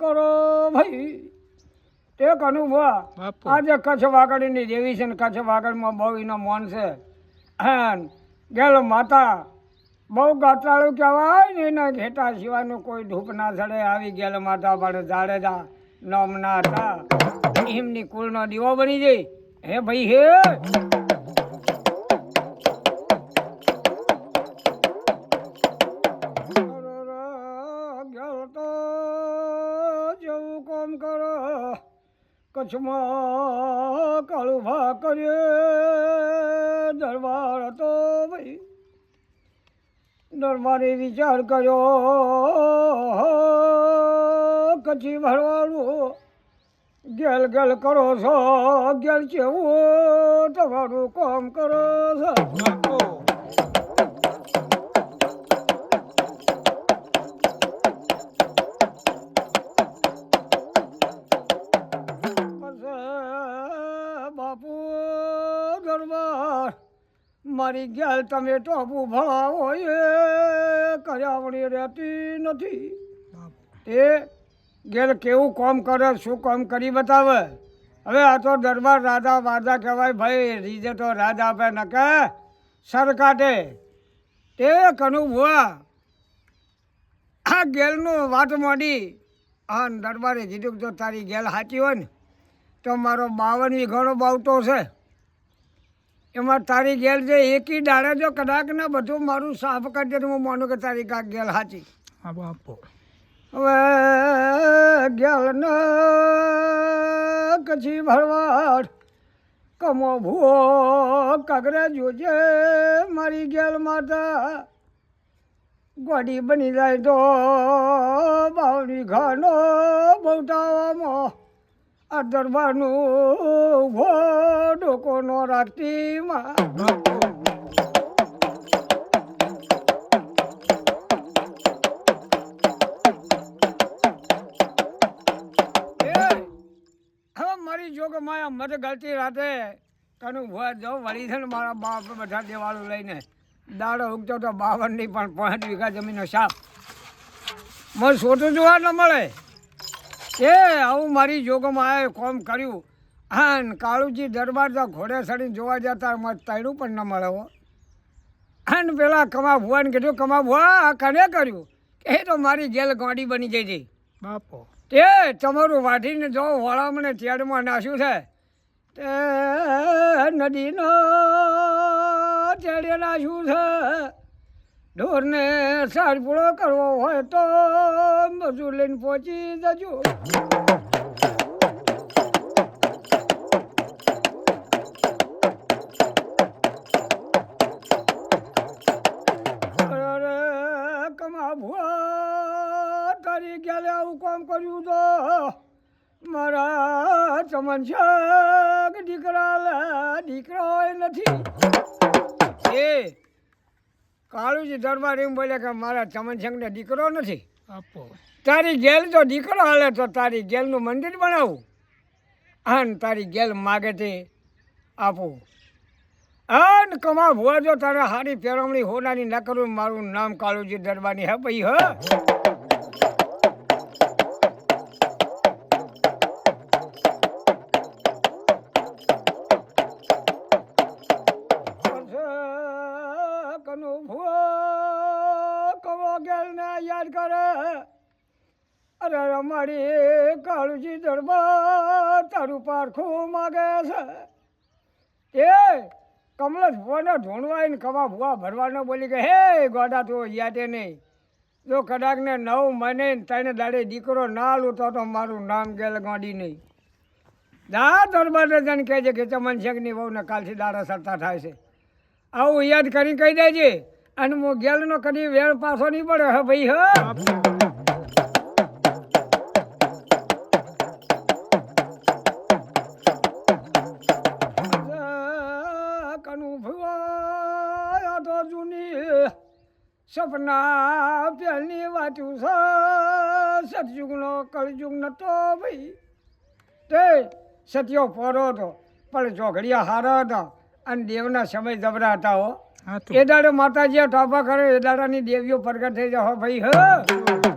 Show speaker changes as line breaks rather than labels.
કરો ભાઈ. તે
બાપુ.
આજે કચ્છ વાગડની દેવી છે ને કચ્છ વાગડમાં બહુ એનો મોન છે. ગેલો માતા બહુ ગાતાળું કહેવાય ને એના ઘેટા સિવાયનું કોઈ ધૂપ ના ચડે આવી ગયેલ માતા પણ જાડેજા નોમના હતા. એમની કુળનો દીવો બની જઈ હે ભાઈ હે. કચ્છમાં કાળુ ભા કરીએ દરબાર હતો ભાઈ. દરબારે વિચાર કર્યો, કચ્છી ભરવાનું ગેલ ગેલ કરો છો, ગેલ કેવું તમારું કામ કરો છો. દરબાર. મારી ગેલ તમે તો ભણાવો, એ કર્યાવણી રહેતી નથી. તે ગેલ કેવું કામ કરે, શું કામ કરી બતાવે? હવે આ તો દરબાર રાજા વાદા કહેવાય, ભાઈ, રીજે તો રાજા આપે ન કે સર કાઢે. તે કનુ ભુવા. આ ગેલનું વાત મોડી. હા દરબારે કીધું તો તારી ગેલ સાચી હોય ને, તો મારો બાવન ઘણો બાવતો છે. એમાં તારી ગેલ જે એકી દાડે જો કદાચ ને બધું મારું સાફ કરી દે તો હું માનું કે તારી કાંક ગેલ સાચી
હા બાપો.
હવે ગેલ ન કચી ભરવાડ કમો ભૂવો કગરે જોજે મારી ગેલ માતા. ગોડી બની જાય તો બાવડી ઘાનો બહુટાવામાં આ દરબારનું ઊભો ડોકો નો રાખતી માં
બાપુ
એ, હવે મારી જોગ માયા મત ગલતી રાતે તનું ભૂવા જાઉં વળી છે ને મારા બાપ બધા દેવાળું લઈને દાડો ઉગતો તો બાવનની પણ પાંચ વીઘા જમીનનો સાપ મને સોટું જોવા ન મળે. એ આવું મારી જોગમાં આવે કોમ કર્યું. હા ને કાળુજી દરબાર તો ઘોડે સડીને જોવા જતા મારે તૈણું પણ ન મળે હો. હા ને પેલા કમા ભુવાને કીધું કમા ભુવા આ કને કર્યું? એ તો મારી જેલ ગોડી બની જઈ હતી.
બાપો.
તે તમારું વાઢીને જો વળામને ચેડમાં નાશ્યું છે. તે નદીનો ચેડે નાશ્યું છે. ઢોરને સારપુળો કરવો હોય તો મજૂર લઈને પહોંચી જજો. ભુવા, તારી આવું કામ કર્યું તો મારા ચમન છે દીકરા દીકરા નથી. કાળુજી દરબાર એમ બોલે કે મારા ચમન ને દીકરો નથી.
આપો.
તારી ગેલ તો દીકરો હાલે તો તારી ગેલનું મંદિર બનાવું. અને તારી ગેલ માગે તે આપું. અન કમા ભુવા જો તારે હારી પેરવણી હોનાની ન કરું મારું નામ કાળુજી દરબારની હે ભાઈ હ? અમારી કાળુજી દરબાર તારું પારખું માગે છે. એ કમલેશ ભુવાને ઢોંઢવા ને કમા ભુવા ભરવાનો બોલી કે, હે ગોડા, તો યાદે નહીં. જો કદાચ ને નવ મહિને તને દાડે દીકરો ના લૂતો તો મારું નામ ગેલ ગાંડી નહીં. દા દરબાર જણ કહે છે કે ચમન શેખની વહુને કાલથી દાડા સરતા થાય છે. આવું યાદ કરી કહી દેજે. અને હું ગેલનો કદી વેળ પાછો નહીં પડે, હે ભાઈ, હા. સપના પહેલી વાંચ્યું છે સતયુગનો કળયુગ નતો ભાઈ તે સત્યો ફરો હતો પણ ચોઘડિયા હારા હતા અને દેવના સમય જબરા હતા હો એ દાડે માતાજીએ ટાપા કરે એ દાડાની દેવીઓ પ્રગટ થઈ જાઓ ભાઈ હ.